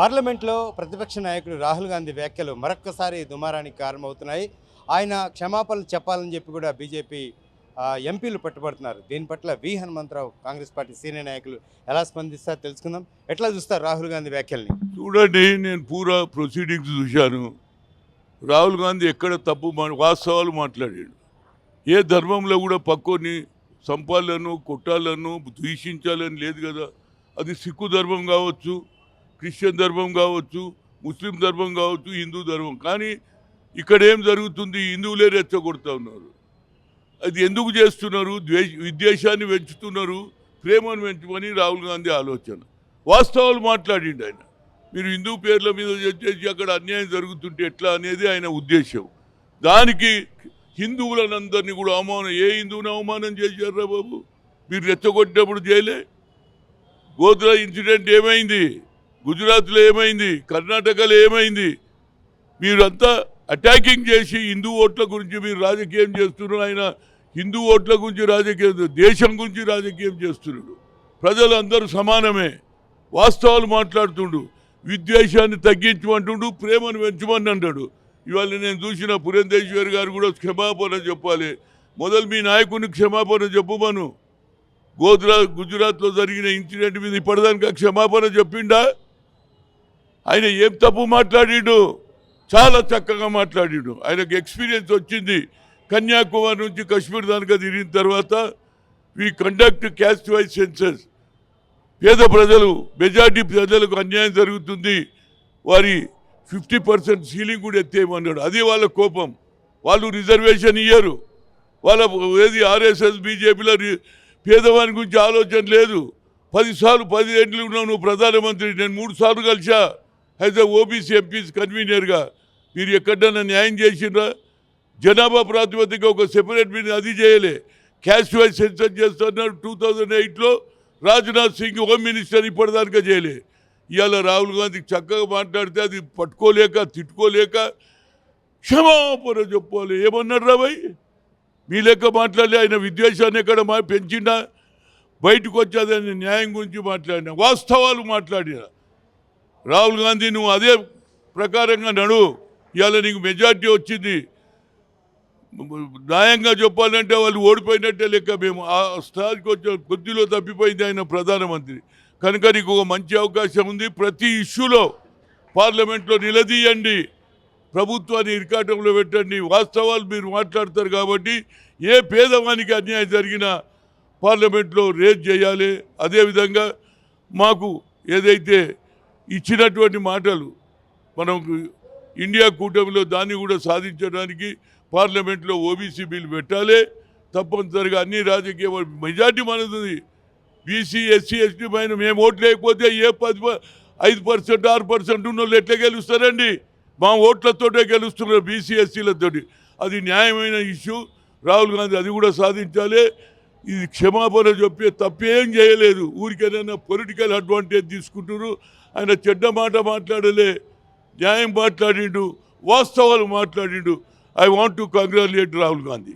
పార్లమెంట్లో ప్రతిపక్ష నాయకుడు రాహుల్ గాంధీ వ్యాఖ్యలు మరొక్కసారి దుమారానికి కారణమవుతున్నాయి. ఆయన క్షమాపణలు చెప్పాలని చెప్పి కూడా బీజేపీ ఎంపీలు పట్టుబడుతున్నారు. దీని పట్ల వి. హనుమంతరావు కాంగ్రెస్ పార్టీ సీనియర్ నాయకులు ఎలా స్పందిస్తారో తెలుసుకుందాం. ఎట్లా చూస్తారు రాహుల్ గాంధీ వ్యాఖ్యల్ని? చూడండి నేను పూరా ప్రొసీడింగ్స్ చూశాను. రాహుల్ గాంధీ ఎక్కడ తప్పు మా- వాస్తవాలు మాట్లాడాడు. ఏ ధర్మంలో కూడా పక్కోని సంపాలను కొట్టాలను ద్వేషించాలని లేదు కదా. అది సిక్కు ధర్మం కావచ్చు క్రిస్టియన్ ధర్మం కావచ్చు ముస్లిం ధర్మం కావచ్చు హిందూ ధర్మం. కానీ ఇక్కడ ఏం జరుగుతుంది? హిందువులే రెచ్చగొడుతూ ఉన్నారు. అది ఎందుకు చేస్తున్నారు? ద్వేష విద్వేషాన్ని పెంచుతున్నారు ప్రేమను పెంచమని రాహుల్ గాంధీ ఆలోచన. వాస్తవాలు మాట్లాడిండు ఆయన. మీరు హిందూ పేర్ల మీద చేసి అక్కడ అన్యాయం జరుగుతుంటే ఎట్లా అనేది ఆయన ఉద్దేశం. దానికి హిందువులనందరినీ కూడా అవమానం ఏ హిందువుని అవమానం చేశారా బాబు? మీరు రెచ్చగొట్టినప్పుడు చేయలే గోద్రా ఇన్సిడెంట్ ఏమైంది? గుజరాత్లో ఏమైంది? కర్ణాటకలో ఏమైంది? మీరంతా అటాకింగ్ చేసి హిందూ ఓట్ల గురించి మీరు రాజకీయం చేస్తున్నారు. ఆయన హిందూ ఓట్ల గురించి రాజకీయం దేశం గురించి రాజకీయం చేస్తున్నాడు ప్రజలు అందరూ సమానమే. వాస్తవాలు మాట్లాడుతుండు. విద్వేషాన్ని తగ్గించమంటుండు ప్రేమను పెంచమని అంటాడు. ఇవాళ నేను చూసిన పురంధేశ్వర్ గారు కూడా క్షమాపణ చెప్పాలి. మొదలు మీ నాయకుని క్షమాపణ చెప్పమను గోద్రా గుజరాత్లో జరిగిన ఇన్సిడెంట్ మీద ఇప్పటిదానికి క్షమాపణ చెప్పిండా? ఆయన ఏం తప్పు మాట్లాడాడు? చాలా చక్కగా మాట్లాడిండు. ఆయనకు ఎక్స్పీరియన్స్ వచ్చింది. కన్యాకుమారి నుంచి కశ్మీర్ దానికా తిరిగిన తర్వాత we conduct caste wise census పేద ప్రజలు మెజార్టీ ప్రజలకు అన్యాయం జరుగుతుంది. వారి ఫిఫ్టీ పర్సెంట్ సీలింగ్ కూడా ఎత్తేయమన్నాడు. అది వాళ్ళ కోపం. వాళ్ళు రిజర్వేషన్ ఇయ్యరు. వాళ్ళ ఏది ఆర్ఎస్ఎస్ బీజేపీలో పేదవాని గురించి ఆలోచన లేదు. పదిసార్లు పది ఏళ్ళు ఉన్నావు నువ్వు ప్రధానమంత్రి. నేను మూడు సార్లు కలిసా యాజ్ అ ఓబీసీ ఎంపీస్ కన్వీనర్గా మీరు ఎక్కడన్నా న్యాయం చేసిండ్రా జనాభా ప్రాతిపదిక ఒక సెపరేట్ మీరు అది చేయలే క్యాష్ వైజ్ సెన్సర్ చేస్తున్నారు టూ థౌజండ్ ఎయిట్లో రాజ్నాథ్ సింగ్ హోమ్ మినిస్టర్ ఇప్పటిదాకా చేయలే ఇవాళ రాహుల్ గాంధీ చక్కగా మాట్లాడితే అది పట్టుకోలేక తిట్టుకోలేక క్షమాపణ చెప్పాలి ఏమన్నాడు రా భయ్ మీ లెక్క మాట్లాడలే ఆయన విద్వేషాన్ని ఎక్కడ మా పెంచిండా బయటకు వచ్చేదని న్యాయం గురించి మాట్లాడినా వాస్తవాలు మాట్లాడినా రాహుల్ గాంధీ నువ్వు అదే ప్రకారంగా నడు. ఇవాళ నీకు మెజార్టీ వచ్చింది. న్యాయంగా చెప్పాలంటే వాళ్ళు ఓడిపోయినట్టే లెక్క మేము. ఆ స్థాయికి వచ్చిన కొద్దిలో తప్పిపోయింది ఆయన ప్రధానమంత్రి. కనుక నీకు ఒక మంచి అవకాశం ఉంది. ప్రతి ఇష్యూలో పార్లమెంట్లో నిలదీయండి. ప్రభుత్వాన్ని ఇరికాటంలో పెట్టండి. వాస్తవాలు మీరు మాట్లాడతారు కాబట్టి ఏ పేదవానికి అన్యాయం జరిగినా పార్లమెంట్లో రేజ్ చేయాలి. అదేవిధంగా మాకు ఏదైతే ఇచ్చినటువంటి మాటలు మనం ఇండియా కూటమిలో దాన్ని కూడా సాధించడానికి పార్లమెంట్లో ఓబీసీ బిల్ పెట్టాలి. తప్పనిసరిగా అన్ని రాజకీయ మెజార్టీ మనది. బీసీ ఎస్సీ ఎస్టీ పైన మేము ఓట్లు లేకపోతే ఏ పది ప- ఐదు పర్సెంట్ ఆరు పర్సెంట్ ఉన్న వాళ్ళు ఎట్లా గెలుస్తారండి? మా ఓట్లతోటే గెలుస్తున్నారు బీసీ ఎస్సీలతోటి. అది న్యాయమైన ఇష్యూ. రాహుల్ గాంధీ అది కూడా సాధించాలి. ఇది క్షమాపణ చెప్పే తప్పేం చేయలేదు. ఊరికేదైనా పొలిటికల్ అడ్వాంటేజ్ తీసుకుంటున్నారు. ఆయన చెడ్డ మాట మాట్లాడలే. న్యాయం మాట్లాడిండు. వాస్తవాలు మాట్లాడిండు. I want to congratulate Rahul Gandhi